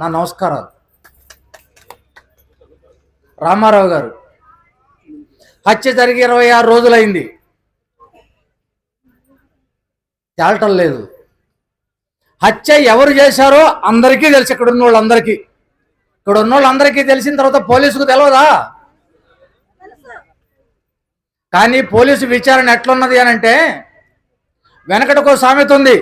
నా నమస్కారాలు. రామారావు గారు హత్య జరిగి ఇరవై ఆరు రోజులైంది. తేలటం లేదు. హత్య ఎవరు చేశారో అందరికీ తెలుసు ఇక్కడ ఉన్న వాళ్ళందరికీ ఇక్కడ ఉన్న వాళ్ళందరికీ తెలిసిన తర్వాత పోలీసుకు తెలియదా కానీ పోలీసు విచారణ ఎట్లున్నది అని అంటే వెనకటకో సామెత ఉంది.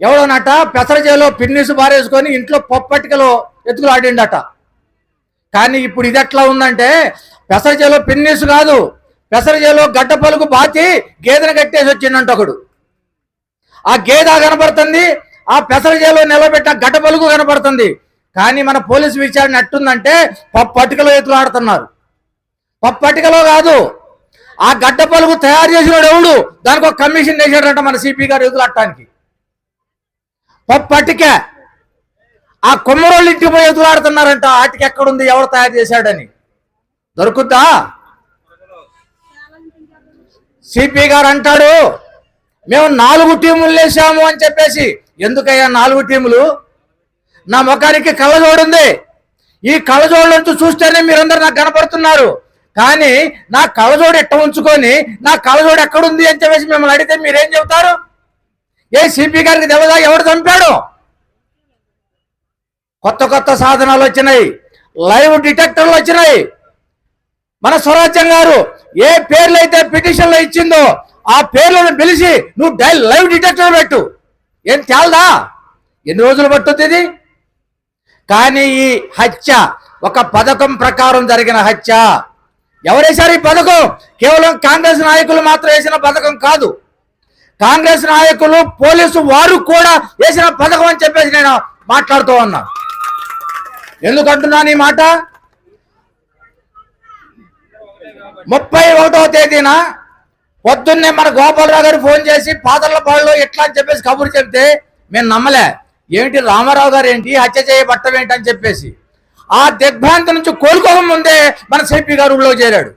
ఎవడోనట పెసరజేలో పిన్నిసు బారేసుకొని ఇంట్లో పప్పటికలో ఎత్తుకులు ఆడిండట. కానీ ఇప్పుడు ఇది ఎట్లా ఉందంటే పెసరజేలో పిన్నిసు కాదు పెసరజేలో గడ్డ పలుకు బాచి గేదెను కట్టేసి వచ్చిండంట ఒకడు. ఆ గేదె కనబడుతుంది ఆ పెసరజేలో నిలబెట్టిన గడ్డ పలుకు కనపడుతుంది. కానీ మన పోలీసు విచారణ ఎట్టుందంటే పప్పటికలో ఎత్తులు ఆడుతున్నారు. పప్పటికలో కాదు ఆ గడ్డ పలుకు తయారు చేసినాడు ఎవడు? దానికి ఒక కమిషన్ వేసాడంట మన సిపి గారు ఎదులాడటానికి పప్పటిక ఆ కొమ్మరోళ్ళు ఇంటికి పోయి ఎదురాడుతున్నారంట ఆటికి ఎక్కడుంది ఎవరు తయారు చేశాడని. దొరుకుద్దా? సిపి గారు అంటాడు మేము నాలుగు టీములు లేసాము అని చెప్పేసి. ఎందుకయ్యా నాలుగు టీములు? నా ముఖానికి కళ్ళజోడుంది. ఈ కళ్ళజోళ్ళంటూ చూస్తేనే మీరందరూ నాకు కనపడుతున్నారు. కానీ నా కళ్ళజోడు ఎట్ట ఉంచుకొని నా కళ్ళజోడు ఎక్కడుంది అని చెప్పేసి మిమ్మల్ని అడిగితే మీరేం చెబుతారు? ఏ సిపి గారికి దెబ్బదా ఎవడు చంపాడు? కొత్త కొత్త సాధనాలు వచ్చినాయి. లైవ్ డిటెక్టర్లు వచ్చినాయి. మన స్వరాజ్యం గారు ఏ పేర్లు అయితే పిటిషన్లో ఇచ్చిందో ఆ పేర్లను పిలిచి నువ్వు డై లైవ్ డిటెక్టర్ పెట్టు. ఏం తేలదా? ఎన్ని రోజులు పట్టుద్ది ఇది? కానీ ఈ హత్య ఒక పథకం ప్రకారం జరిగిన హత్య. ఎవరేశారు ఈ పథకం? కేవలం కాంగ్రెస్ నాయకులు మాత్రం వేసిన పథకం కాదు. కాంగ్రెస్ నాయకులు పోలీసు వారు కూడా వేసిన పథకం అని చెప్పేసి నేను మాట్లాడుతూ ఉన్నా. ఎందుకంటున్నాను ఈ మాట? ముప్పై ఒకటో తేదీన పొద్దున్నే మన గోపాలరావు గారు ఫోన్ చేసి పాతర్లపాడులో ఎట్లా? అని చెప్పేసి కబురు చెప్తే మేము నమ్మలే. ఏంటి రామారావు గారు ఏంటి? హత్య చేయబట్టం ఏంటి అని చెప్పేసి. ఆ దిగ్భ్రాంతి నుంచి కోలుకోక ముందే మన సిపి గారు ఊళ్ళో చేరాడు.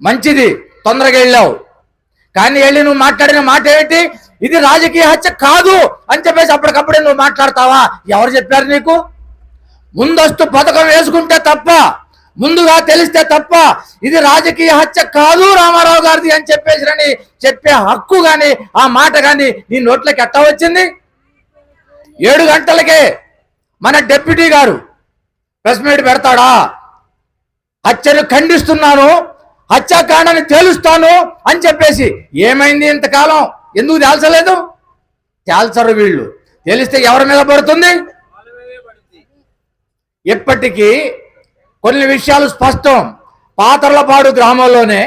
మంచిది తొందరగా వెళ్ళావు. కానీ వెళ్ళి నువ్వు మాట్లాడిన మాట ఏంటి? ఇది రాజకీయ హత్య కాదు అని చెప్పేసి అప్పటికప్పుడే నువ్వు మాట్లాడతావా? ఎవరు చెప్పారు నీకు? ముందస్తు పథకం వేసుకుంటే తప్ప ముందుగా తెలిస్తే తప్ప ఇది రాజకీయ హత్య కాదు రామారావు గారిది అని చెప్పేసి అని చెప్పే హక్కు గాని ఆ మాట గాని నీ నోట్లోకి ఎట్టా వచ్చింది? ఏడు గంటలకే మన డెప్యూటీ గారు ప్రెస్ మీట్ పెడతాడా? హత్యను ఖండిస్తున్నాను. హత్యాకాండని తేలుస్తాను అని చెప్పేసి ఏమైంది ఇంతకాలం? ఎందుకు తేల్చలేదు? తేల్చరు వీళ్ళు. తేలిస్తే ఎవరి మీద పడుతుంది? ఇప్పటికీ కొన్ని విషయాలు స్పష్టం. పాతర్లపాడు గ్రామంలోనే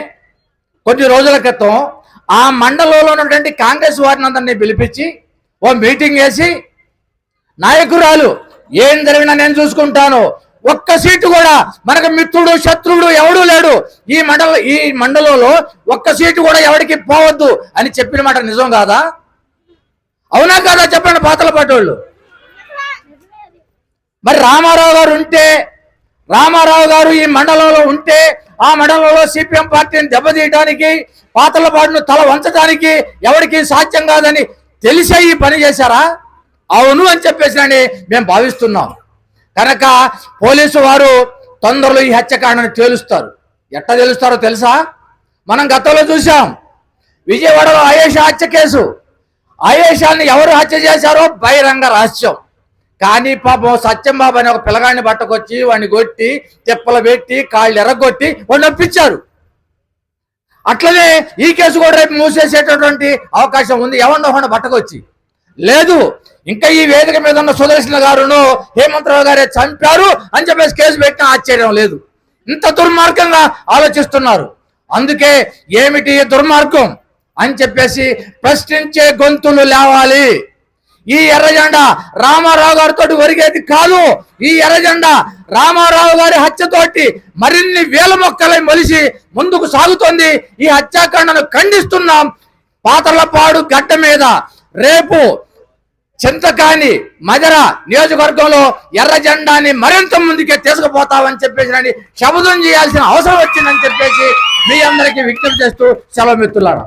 కొన్ని రోజుల క్రితం ఆ మండలంలో ఉన్నటువంటి కాంగ్రెస్ వారిని అందరినీ పిలిపించి ఓ మీటింగ్ వేసి నాయకురాలు ఏం జరిగినా నేను చూసుకుంటాను. ఒక్క సీటు కూడా మనకు మిత్రుడు శత్రువుడు ఎవడూ లేడు. ఈ మండల ఈ మండలంలో ఒక్క సీటు కూడా ఎవరికి పోవద్దు అని చెప్పిన మాట నిజం కాదా? అవునా కాదా చెప్పండి పాతల పాటోళ్ళు? మరి రామారావు గారు ఉంటే రామారావు గారు ఈ మండలంలో ఉంటే ఆ మండలంలో సిపిఎం పార్టీని దెబ్బతీయడానికి పాతల పాటను తల వంచడానికి ఎవరికి సాధ్యం కాదని తెలిసే ఈ పని చేశారా? అవును అని చెప్పేసి అని మేము భావిస్తున్నాం. కనుక పోలీసు వారు తొందరలో ఈ హత్యకాండను తేలుస్తారు. ఎట్లా తెలుస్తారో తెలుసా? మనం గతంలో చూసాం విజయవాడలో ఆయేష హత్య కేసు. ఆయేషాన్ని ఎవరు హత్య చేశారో బహిరంగ రహస్యం. కానీ పాపం సత్యం బాబు అనే ఒక పిల్లగాడిని పట్టుకొచ్చి వాడిని కొట్టి తిప్పలు పెట్టి కాళ్ళు ఎరగొట్టి వాడిని ఒప్పించారు. అట్లనే ఈ కేసు కూడా రేపు మూసేసేటటువంటి అవకాశం ఉంది. ఎవరినో పట్టుకొచ్చి. లేదు ఇంకా ఈ వేదిక మీద ఉన్న సుదర్శన గారును హేమంతరావు గారే చంపారు అని చెప్పేసి కేసు పెట్టిన ఆశ్చర్యం లేదు. ఇంత దుర్మార్గంగా ఆలోచిస్తున్నారు. అందుకే ఏమిటి దుర్మార్గం అని చెప్పేసి ప్రశ్నించే గొంతులు లేవాలి. ఈ ఎర్రజెండా రామారావు గారితో ఒరిగేది కాదు. ఈ ఎర్రజెండా రామారావు గారి హత్యతోటి మరిన్ని వేల మొక్కలై మొలిసి ముందుకు సాగుతోంది. ఈ హత్యాకాండను ఖండిస్తున్నాం. పాతలపాడు గడ్డ మీద రేపు చింతకాని మదర నియోజకవర్గంలో ఎర్ర జెండాని మరింత ముందుకే తీసుకుపోతామని చెప్పేసి శబదం చేయాల్సిన అవసరం వచ్చిందని చెప్పేసి మీ అందరికీ విజ్ఞప్తి చేస్తూ సెలవు మిత్రులారా